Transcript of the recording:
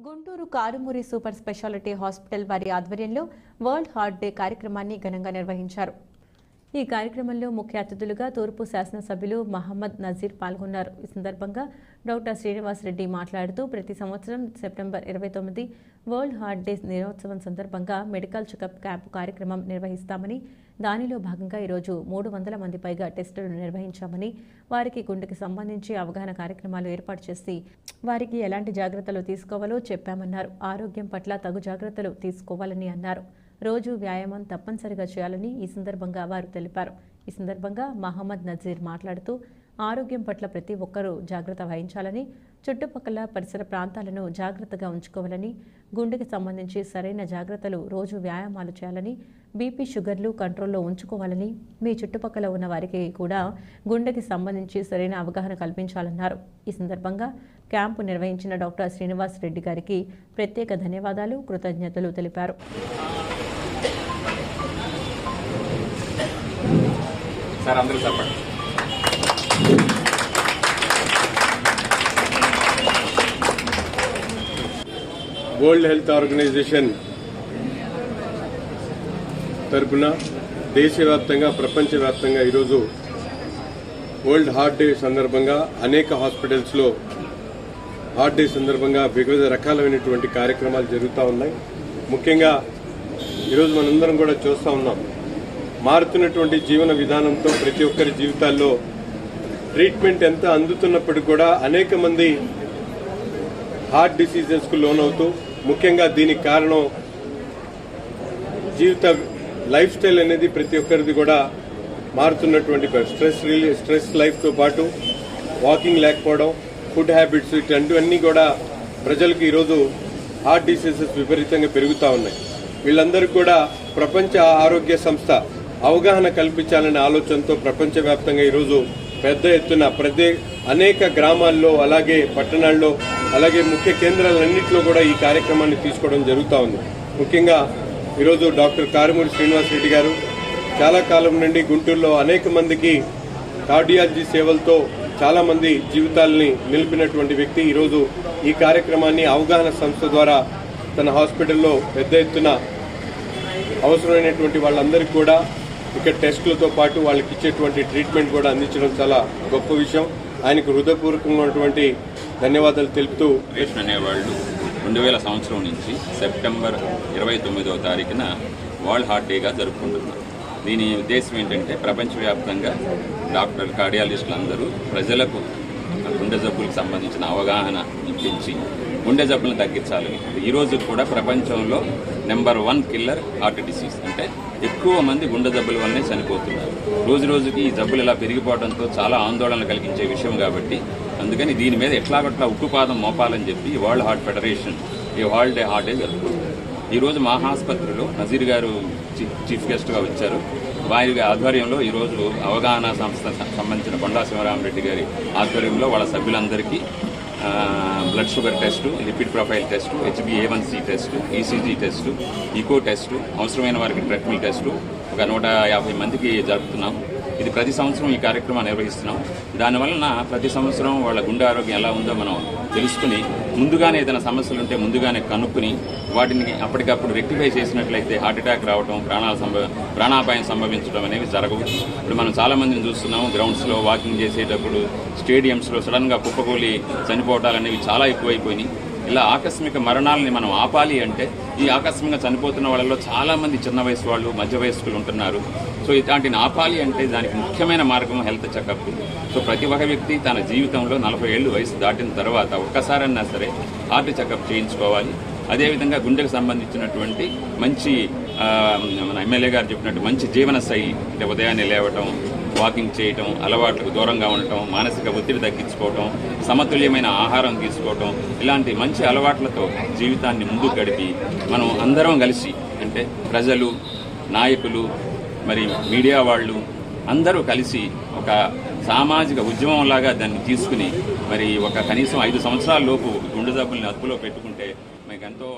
Guntur Karumuri super speciality hospital వారి ఆధ్వర్యంలో world heart day కార్యక్రమాన్ని ఘనంగా నిర్వహించారు. ఈ కార్యక్రమంలో ముఖ్య అతిథులుగా తూర్పు శాసనసభ్యులు మహమ్మద్ నజీర్ పాల్గొన్నారు. ఈ సందర్భంగా డాక్టర్ శ్రీనివాస్ రెడ్డి మాట్లాడుతూ ప్రతి సంవత్సరం సెప్టెంబర్ ఇరవై తొమ్మిది వరల్డ్ హార్ట్ డే దినోత్సవం సందర్భంగా మెడికల్ చెకప్ క్యాంపు కార్యక్రమం నిర్వహిస్తామని దానిలో భాగంగా ఈరోజు మూడు వందల మంది పైగా టెస్టులు నిర్వహించామని వారికి గుండెకి సంబంధించి అవగాహన కార్యక్రమాలు ఏర్పాటు చేసి వారికి ఎలాంటి జాగ్రత్తలు తీసుకోవాలో చెప్పామన్నారు. ఆరోగ్యం పట్ల తగు జాగ్రత్తలు తీసుకోవాలని అన్నారు. రోజు వ్యాయామం తప్పనిసరిగా చేయాలని ఈ సందర్భంగా వారు తెలిపారు. ఈ సందర్భంగా మహమ్మద్ నజీర్ మాట్లాడుతూ ఆరోగ్యం పట్ల ప్రతి ఒక్కరూ జాగ్రత్త వహించాలని చుట్టుపక్కల పరిసర ప్రాంతాలను జాగ్రత్తగా ఉంచుకోవాలని గుండెకి సంబంధించి సరైన జాగ్రత్తలు రోజు వ్యాయామాలు చేయాలని బీపీ షుగర్లు కంట్రోల్లో ఉంచుకోవాలని మీ చుట్టుపక్కల ఉన్న వారికి కూడా గుండెకి సంబంధించి సరైన అవగాహన కల్పించాలన్నారు. ఈ సందర్భంగా క్యాంపు నిర్వహించిన డాక్టర్ శ్రీనివాస్ రెడ్డి గారికి ప్రత్యేక ధన్యవాదాలు కృతజ్ఞతలు తెలిపారు. సార్ అందరూ చెప్పండి. వరల్డ్ హెల్త్ ఆర్గనైజేషన్ తరపున దేశవ్యాప్తంగా ప్రపంచవ్యాప్తంగా ఈరోజు వరల్డ్ హార్ట్ డే సందర్భంగా అనేక హాస్పిటల్స్లో హార్ట్ డే సందర్భంగా వివిధ రకాలైనటువంటి కార్యక్రమాలు జరుగుతూ ఉన్నాయి. ముఖ్యంగా ఈరోజు మనందరం కూడా చూస్తూ ఉన్నాం. మారుతున్నటువంటి జీవన విధానంతో ప్రతి ఒక్కరి జీవితాల్లో ట్రీట్మెంట్ ఎంత అందుతున్నప్పటికీ కూడా అనేక మంది హార్ట్ డిసీజెస్కు లోనవుతూ ముఖ్యంగా దీనికి కారణం జీవిత లైఫ్ స్టైల్ అనేది ప్రతి ఒక్కరిది కూడా మారుతున్నటువంటి స్ట్రెస్ రిలీ స్ట్రెస్ లైఫ్తో పాటు వాకింగ్ లేకపోవడం ఫుడ్ హ్యాబిట్స్ ఇట్లాంటివన్నీ కూడా ప్రజలకు ఈరోజు హార్ట్ డిసీజెస్ విపరీతంగా పెరుగుతూ ఉన్నాయి. వీళ్ళందరికీ కూడా ప్రపంచ ఆరోగ్య సంస్థ అవగాహన కల్పించాలనే ఆలోచనతో ప్రపంచవ్యాప్తంగా ఈరోజు పెద్ద ఎత్తున ప్రతి అనేక గ్రామాల్లో అలాగే పట్టణాల్లో అలాగే ముఖ్య కేంద్రాలన్నింటిలో కూడా ఈ కార్యక్రమాన్ని తీసుకోవడం జరుగుతూ ఉంది. ముఖ్యంగా ఈరోజు డాక్టర్ కారుమూరి శ్రీనివాస్ రెడ్డి గారు చాలా కాలం నుండి గుంటూరులో అనేక మందికి కార్డియాలజీ సేవలతో చాలామంది జీవితాలని నిలిపినటువంటి వ్యక్తి. ఈరోజు ఈ కార్యక్రమాన్ని అవగాహన సంస్థ ద్వారా తన హాస్పిటల్లో పెద్ద ఎత్తున అవసరమైనటువంటి వాళ్ళందరికీ కూడా ఇక్కడ టెస్టులతో పాటు వాళ్ళకి ఇచ్చేటువంటి ట్రీట్మెంట్ కూడా అందించడం చాలా గొప్ప విషయం. ఆయనకు హృదయపూర్వకమైనటువంటి ధన్యవాదాలు తెలుపుతూ రేషన్ అనేవాళ్ళు రెండు వేల సంవత్సరం నుంచి సెప్టెంబర్ ఇరవై తొమ్మిదవ తారీఖున వరల్డ్ హార్ట్ డేగా జరుపుకుంటున్నారు. దీని ఉద్దేశం ఏంటంటే ప్రపంచవ్యాప్తంగా డాక్టర్ కార్డియాలజిస్టులు అందరూ ప్రజలకు గుండె జబ్బులకు సంబంధించిన అవగాహన ఇప్పించి గుండె జబ్బులను తగ్గించాలి. ఈ రోజు కూడా ప్రపంచంలో number one killer heart disease. అంటే ఎక్కువ మంది గుండె జబ్బుల వల్లనే చనిపోతున్నారు. రోజు రోజుకి ఈ జబ్బులు ఇలా పెరిగిపోవడంతో చాలా ఆందోళన కలిగించే విషయం కాబట్టి అందుకని దీని మీద ఎట్లాగట్లా ఉక్కుపాదం మోపాలని చెప్పి వరల్డ్ హార్ట్ ఫెడరేషన్ ఈ వరల్డ్ డే హార్ట్ డే జరుపుకుంటుంది. ఈరోజు మా ఆసుపత్రిలో నజీర్ గారు చీఫ్ చీఫ్ గెస్ట్గా వచ్చారు. వారి ఆధ్వర్యంలో ఈరోజు అవగాహన సంస్థ సంబంధించిన కొండా శివరామరెడ్డి గారి ఆధ్వర్యంలో వాళ్ళ సభ్యులందరికీ blood sugar test lipid profile test హెచ్బిఏవన్సీ test ECG test echo test అవసరమైన వారికి ట్రెడ్మిల్ టెస్టు ఒక నూట యాభై మందికి జరుపుతున్నాం. ఇది ప్రతి సంవత్సరం ఈ కార్యక్రమాన్ని నిర్వహిస్తున్నాం. దానివలన ప్రతి సంవత్సరం వాళ్ళ గుండె ఆరోగ్యం ఎలా ఉందో మనం తెలుసుకుని ముందుగానే ఏదైనా సమస్యలు ఉంటే ముందుగానే కనుక్కుని వాటిని అప్పటికప్పుడు రెక్టిఫై చేసినట్లయితే హార్ట్ అటాక్ రావడం ప్రాణాలు సంభవ ప్రాణాపాయం సంభవించడం అనేవి జరగవు ఇప్పుడు మనం చాలా మందిని చూస్తున్నాం గ్రౌండ్స్లో వాకింగ్ చేసేటప్పుడు స్టేడియంస్లో సడన్గా కుప్పకూలి చనిపోవటాలు అనేవి చాలా ఎక్కువైపోయినాయి. ఇలా ఆకస్మిక మరణాలని మనం ఆపాలి అంటే ఈ ఆకస్మికంగా చనిపోతున్న వాళ్ళలో చాలామంది చిన్న వయసు వాళ్ళు మధ్య వయస్కులు ఉంటున్నారు. సో ఇలాంటిని ఆపాలి అంటే దానికి ముఖ్యమైన మార్గం హెల్త్ చెకప్. సో ప్రతి ఒక్క వ్యక్తి తన జీవితంలో నలభై ఏళ్ళు వయసు దాటిన తర్వాత ఒక్కసారన్నా సరే హార్ట్ చెకప్ చేయించుకోవాలి. అదేవిధంగా గుండెకు సంబంధించినటువంటి మంచి మన ఎమ్మెల్యే గారు చెప్పినట్టు మంచి జీవన శైలి అంటే ఉదయాన్నే లేవటం వాకింగ్ చేయటం అలవాట్లకు దూరంగా ఉండటం మానసిక ఒత్తిడి తగ్గించుకోవటం సమతుల్యమైన ఆహారం తీసుకోవటం ఇలాంటి మంచి అలవాట్లతో జీవితాన్ని ముందు గడిపి మనం అందరం కలిసి అంటే ప్రజలు నాయకులు మరి మీడియా వాళ్ళు అందరూ కలిసి ఒక సామాజిక ఉద్యమంలాగా దాన్ని తీసుకుని మరి ఒక కనీసం ఐదు సంవత్సరాల లోపు గుండె జబ్బుల్ని అదుపులో పెట్టుకుంటే మీకు ఎంతో